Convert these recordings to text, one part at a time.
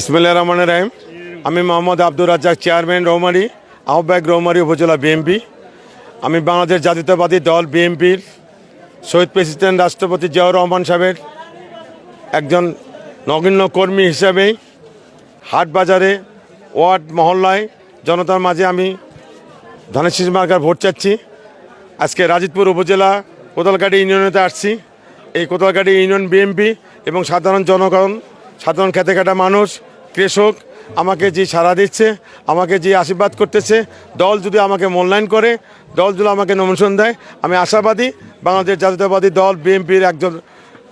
ইসমিল্লা রহমান রাহিম। আমি মোহাম্মদ আব্দুর রাজ্জাক চেয়ারম্যান রৌমারি, আহ্বায়ক রৌমারি উপজেলা বিএনপি। আমি বাংলাদেশ জাতীয়তাবাদী দল বিএনপির শহীদ প্রেসিডেন্ট রাষ্ট্রপতি জিয়াউর রহমান সাহেবের একজন নগণ্য কর্মী হিসাবেই হাট বাজারে, ওয়ার্ড মহল্লায় জনতার মাঝে আমি ধানের মার্কার ভোট চাচ্ছি। আজকে রাজিতপুর উপজেলা কোদালকাটি ইউনিয়নেতে আসছি। এই কোদালকাটি ইউনিয়ন বিএমপি এবং সাধারণ জনগণ, সাধারণ খেতে কাটা মানুষ কৃষক আমাকে যে সাড়া দিচ্ছে, আমাকে যে আশীর্বাদ করতেছে, দল যদি আমাকে মূল্যায়ন করে, দল যদি আমাকে নমিনেশন দেয়, আমি আশাবাদী বাংলাদেশ জাতীয়তাবাদী দল, বিএনপির একজন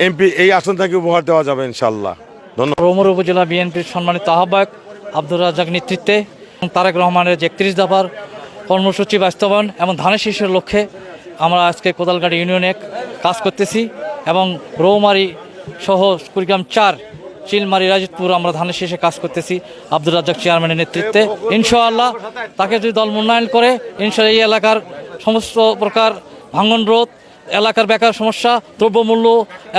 এমপি এই আসন থেকে উপহার দেওয়া যাবে ইনশাল্লাহ ধন্যবাদ। রৌমর উপজেলা বিএনপির সম্মানিত আহ্বায়ক আব্দুর রাজ্জাক নেতৃত্বে তারেক রহমানের যে একত্রিশ দফার কর্মসূচি বাস্তবায়ন এবং ধানের শীর্ষের লক্ষ্যে আমরা আজকে কোদালগাড়ি ইউনিয়নে কাজ করতেছি এবং রৌমারি সহ কুড়িগ্রাম চার চিলমারি রাজিতপুর আমরা ধানের শেষে কাজ করতেছি আব্দুর রাজ্জাক চেয়ারম্যানের নেতৃত্বে। ইনশাআল্লাহ তাকে যদি দল মূল্যায়ন করে ইনশাল্লাহ এই এলাকার সমস্ত প্রকার ভাঙন রোধ, এলাকার বেকার সমস্যা, দ্রব্যমূল্য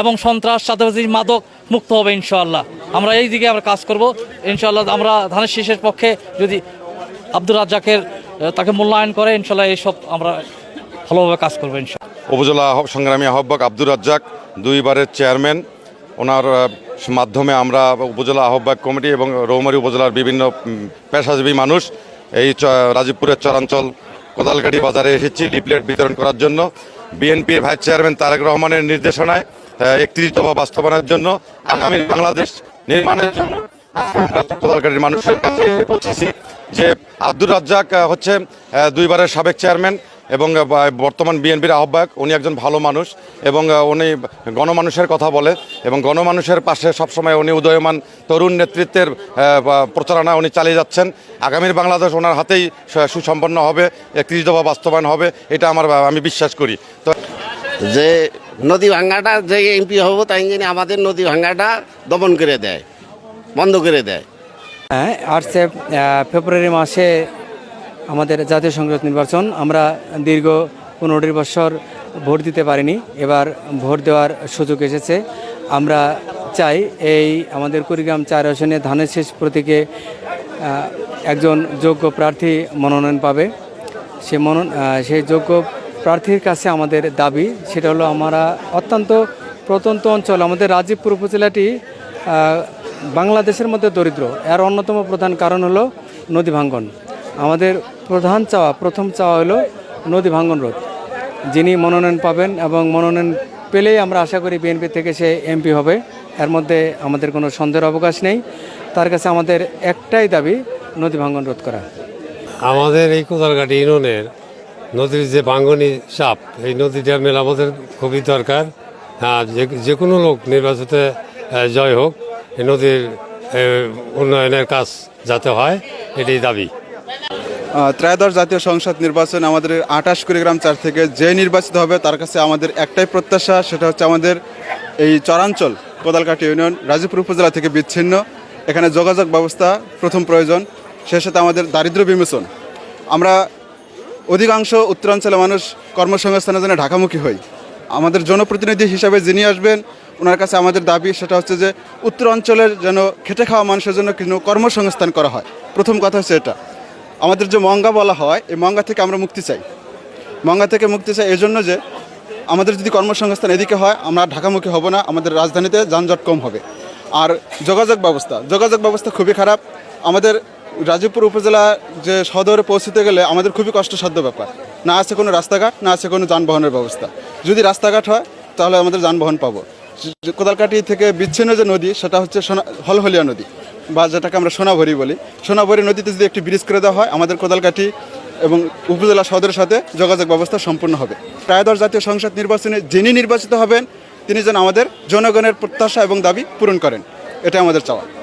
এবং সন্ত্রাস চাঁদাবাজি মাদক মুক্ত হবে ইনশাআল্লাহ। আমরা এই দিকে আমরা কাজ করব। ইনশাআল্লাহ আমরা ধানের শীষের পক্ষে যদি আব্দুর রাজ্জাকের তাকে মূল্যায়ন করে, ইনশাআল্লাহ এইসব আমরা ভালোভাবে কাজ করব ইনশাআল্লাহ। উপজেলা সংগ্রামী আহ্বায়ক আব্দুর রাজ্জাক, দুইবারের চেয়ারম্যান ওনার মাধ্যমে আমরা উপজেলা আহ্বায়ক কমিটি এবং রৌমারী উপজেলার বিভিন্ন পেশাজীবী মানুষ এই রাজীবপুরের চরাঞ্চল কোদালগাড়ি বাজারে এসেছি লিফলেট বিতরণ করার জন্য। বিএনপির ভাইস চেয়ারম্যান তারেক রহমানের নির্দেশনায় একত্রিশ দফা বাস্তবায়নের জন্য আগামী বাংলাদেশ নির্মাণের জন্য কোদালগাড়ির মানুষের কাছে পৌঁছেছি। যে আব্দুর রাজ্জাক হচ্ছে দুইবারের সাবেক চেয়ারম্যান এবং বর্তমান বিএনপির আহ্বায়ক উনি একজন ভালো মানুষ এবং উনি গণমানুষের কথা বলে এবং গণমানুষের পাশে সবসময় উনি উদয়মান তরুণ নেতৃত্বের প্রচারণা উনি চালিয়ে যাচ্ছেন। আগামীর বাংলাদেশ ওনার হাতেই সুসম্পন্ন হবে একত্রিশ দফা বাস্তবায়ন হবে এটা আমার আমি বিশ্বাস করি। তো যে নদী ভাঙ্গাটা যে এমপি হব তাই জন্য আমাদের নদী ভাঙ্গাটা দমন করে দেয় বন্ধ করে দেয়। হ্যাঁ আর আহ, ফেব্রুয়ারি মাসে আমাদের জাতীয় সংসদ নির্বাচন আমরা দীর্ঘ পনেরোটি বছর ভোট দিতে পারিনি। এবার ভোট দেওয়ার সুযোগ এসেছে। আমরা চাই এই আমাদের কুড়িগ্রাম চার আসনে ধানের শেষ প্রতীকে একজন যোগ্য প্রার্থী মনোনয়ন পাবে। সে মনন সেই যোগ্য প্রার্থীর কাছে আমাদের দাবি, সেটা হলো আমরা অত্যন্ত প্রত্যন্ত অঞ্চল, আমাদের রাজীবপুর উপজেলাটি বাংলাদেশের মধ্যে দরিদ্র। এর অন্যতম প্রধান কারণ হলো নদী ভাঙ্গন। আমাদের প্রধান চাওয়া, প্রথম চাওয়া হলো নদী ভাঙ্গন রোধ। যিনি মনোনয়ন পাবেন এবং মনোনয়ন পেলেই আমরা আশা করি বিএনপি থেকে সে এমপি হবে। এর মধ্যে আমাদের কোনো সন্দেহের অবকাশ নেই। তার কাছে আমাদের একটাই দাবি, নদী ভাঙ্গন রোধ করা। আমাদের এই কোদালঘাটি ইউনিয়নের নদীর যে বাঙ্গনি চাপ এই নদীটা মেরামতের খুবই দরকার। হ্যাঁ যে কোনো লোক নির্বাচিত জয় হোক, এই নদীর উন্নয়নের কাজ যাতে হয়, এটাই দাবি। ত্রয়োদশ জাতীয় সংসদ নির্বাচন আমাদের আঠাশ কুড়িগ্রাম চার থেকে যে নির্বাচিত হবে তার কাছে আমাদের একটাই প্রত্যাশা, সেটা হচ্ছে আমাদের এই চরাঞ্চল কোদালকাটি ইউনিয়ন রাজীবপুর উপজেলা থেকে বিচ্ছিন্ন। এখানে যোগাযোগ ব্যবস্থা প্রথম প্রয়োজন, সেই সাথে আমাদের দারিদ্র্য বিমোচন। আমরা অধিকাংশ উত্তরাঞ্চলের মানুষ কর্মসংস্থানের জন্য ঢাকামুখী হই। আমাদের জনপ্রতিনিধি হিসাবে যিনি আসবেন, ওনার কাছে আমাদের দাবি, সেটা হচ্ছে যে উত্তরাঞ্চলের যেন খেটে খাওয়া মানুষের জন্য কিন্তু কর্মসংস্থান করা হয়। প্রথম কথা হচ্ছে এটা। আমাদের যে মঙ্গা বলা হয়, এই মঙ্গা থেকে আমরা মুক্তি চাই। মঙ্গা থেকে মুক্তি চাই এজন্য যে আমাদের যদি কর্মসংস্থান এদিকে হয়, আমরা ঢাকামুখী হব না, আমাদের রাজধানীতে যানজট কম হবে। আর যোগাযোগ ব্যবস্থা যোগাযোগ ব্যবস্থা খুবই খারাপ। আমাদের রাজীবপুর উপজেলা যে সদরে পৌঁছতে গেলে আমাদের খুবই কষ্টসাধ্য ব্যাপার। না আছে কোনো রাস্তাঘাট, না আছে কোনো যানবাহনের ব্যবস্থা। যদি রাস্তাঘাট হয়, তাহলে আমাদের যানবাহন পাবো। কোদালকাটি থেকে বিচ্ছিন্ন যে নদী, সেটা হচ্ছে হলহলিয়া নদী। বা যেটাকে আমরা সোনাভরি বলি। সোনাভরি নদীতে যদি একটি ব্রিজ করে দেওয়া হয়, আমাদের কোদালকাঠি এবং উপজেলা সদরের সাথে যোগাযোগ ব্যবস্থা সম্পূর্ণ হবে। ত্রয়োদশ জাতীয় সংসদ নির্বাচনে যিনি নির্বাচিত হবেন, তিনি যেন আমাদের জনগণের প্রত্যাশা এবং দাবি পূরণ করেন। এটা আমাদের চাওয়া।